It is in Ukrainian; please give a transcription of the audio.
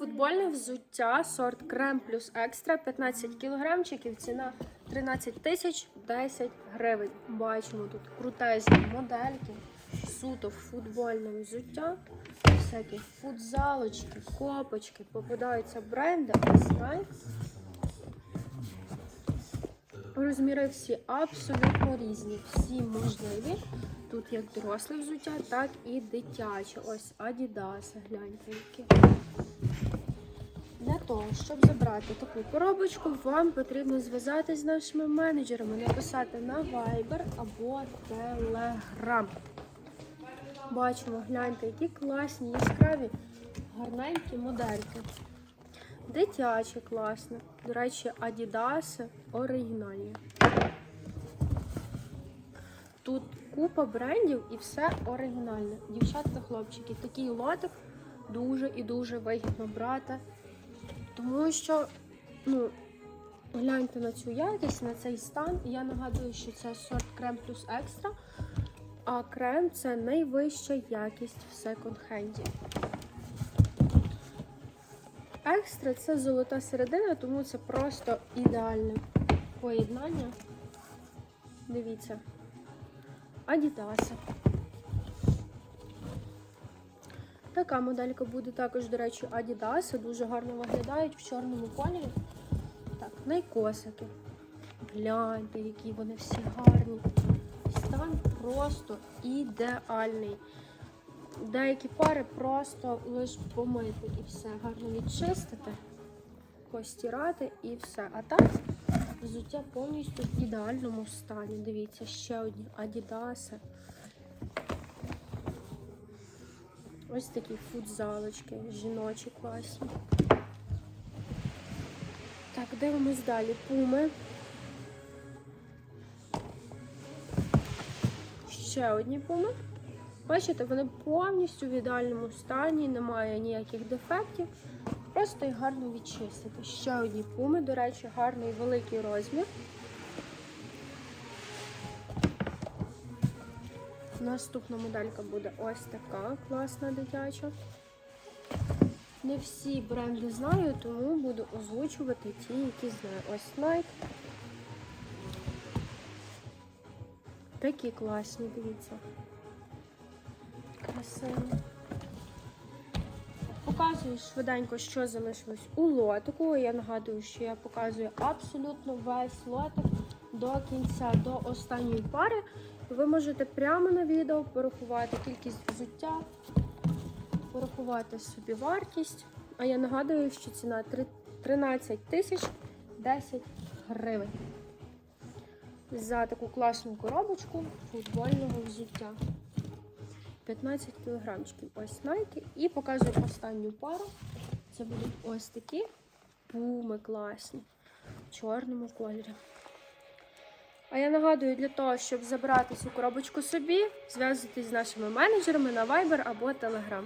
Футбольне взуття, сорт крем плюс екстра, 15 кілограмчиків, ціна 13 тисяч 10 гривень. Бачимо тут крутезні модельки, суто футбольне взуття, всякі футзалочки, копочки, попадаються бренди, Nike. Розміри всі абсолютно різні, всі можливі. Тут як доросле взуття, так і дитяче. Ось Adidas, гляньте які. Того, щоб забрати таку коробочку, вам потрібно зв'язатись з нашими менеджерами, написати на Viber або Telegram. Бачимо, гляньте, які класні, яскраві, гарненькі модельки. Дитяче класне. До речі, Adidas оригінальні. Тут купа брендів і все оригінальне. Дівчатка, хлопчики, такий лотик дуже і дуже вигідно брати. Тому що, ну, гляньте на цю якість, на цей стан. Я нагадую, що це сорт крем плюс екстра. А крем це найвища якість в секонд-хенді. Екстра це золота середина, тому це просто ідеальне поєднання. Дивіться. Адідаса. Така моделька буде також, до речі, Адідаси. Дуже гарно виглядають в чорному кольорі. Так, найкосики. Гляньте, які вони всі гарні. Стан просто ідеальний. Деякі пари просто лише помити і все. Гарно відчистити, постирати і все. А так, взуття повністю в ідеальному стані. Дивіться, ще одні Адідаси. Ось такі футзалочки, жіночі класні. Так, дивимось далі. Пуми. Ще одні пуми. Бачите, вони повністю в ідеальному стані, немає ніяких дефектів. Просто їх гарно відчистити. Ще одні пуми, до речі, гарний великий розмір. Наступна моделька буде ось така класна дитяча. Не всі бренди знаю, тому буду озвучувати ті, які знаю. Ось Nike. Такі класні, дивіться. Красиво. Показую швиденько, що залишилось у лотику. Я нагадую, що я показую абсолютно весь лотик до кінця, до останньої пари. Ви можете прямо на відео порахувати кількість взуття, порахувати собі вартість. А я нагадую, що ціна 13 тисяч 10 гривень. За таку класну коробочку футбольного взуття. 15 кілограмчиків. Ось Nike. І показую останню пару. Це будуть ось такі пуми класні в чорному кольорі. А я нагадую, для того, щоб забрати цю коробочку собі, зв'язуйтесь з нашими менеджерами на Viber або Telegram.